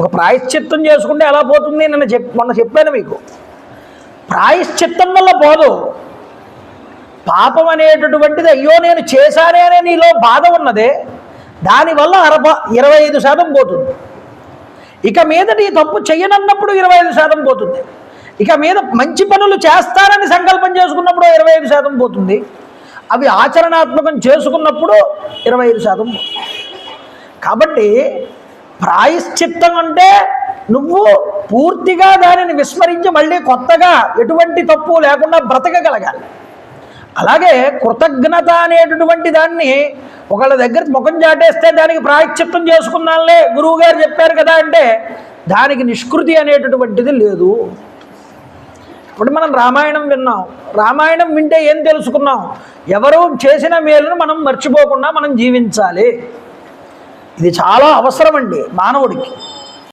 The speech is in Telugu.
ఒక ప్రాయశ్చిత్తం చేసుకుంటే ఎలా పోతుంది? నేను చెప్ మొన్న చెప్పాను మీకు. ప్రాయశ్చిత్తం వల్ల పోదు. పాపం అనేటటువంటిది అయ్యో నేను చేశానే అనే నీలో బాధ ఉన్నదే. దానివల్ల అరప ఇరవై ఐదు శాతం పోతుంది. ఇక మీద నీ తప్పు చెయ్యనన్నప్పుడు ఇరవై ఐదు శాతం పోతుంది. ఇక మీద మంచి పనులు చేస్తానని సంకల్పం చేసుకున్నప్పుడు ఇరవై ఐదు శాతం పోతుంది. అవి ఆచరణాత్మకం చేసుకున్నప్పుడు ఇరవై ఐదు శాతం పోతుంది. కాబట్టి ప్రాయశ్చిత్తం అంటే నువ్వు పూర్తిగా దానిని విస్మరించి మళ్ళీ కొత్తగా ఎటువంటి తప్పు లేకుండా బ్రతకగలగాలి. అలాగే కృతజ్ఞత అనేటటువంటి దాన్ని ఒకళ్ళ దగ్గర ముఖం చాటేస్తే దానికి ప్రాయశ్చిత్తం చేసుకున్నానులే గురువు గారు చెప్పారు కదా అంటే దానికి నిష్కృతి అనేటటువంటిది లేదు. ఇప్పుడు మనం రామాయణం విన్నాం. రామాయణం వింటే ఏం తెలుసుకున్నాం? ఎవరు చేసిన మేలును మనం మర్చిపోకుండా మనం జీవించాలి. ఇది చాలా అవసరం అండి మానవుడికి.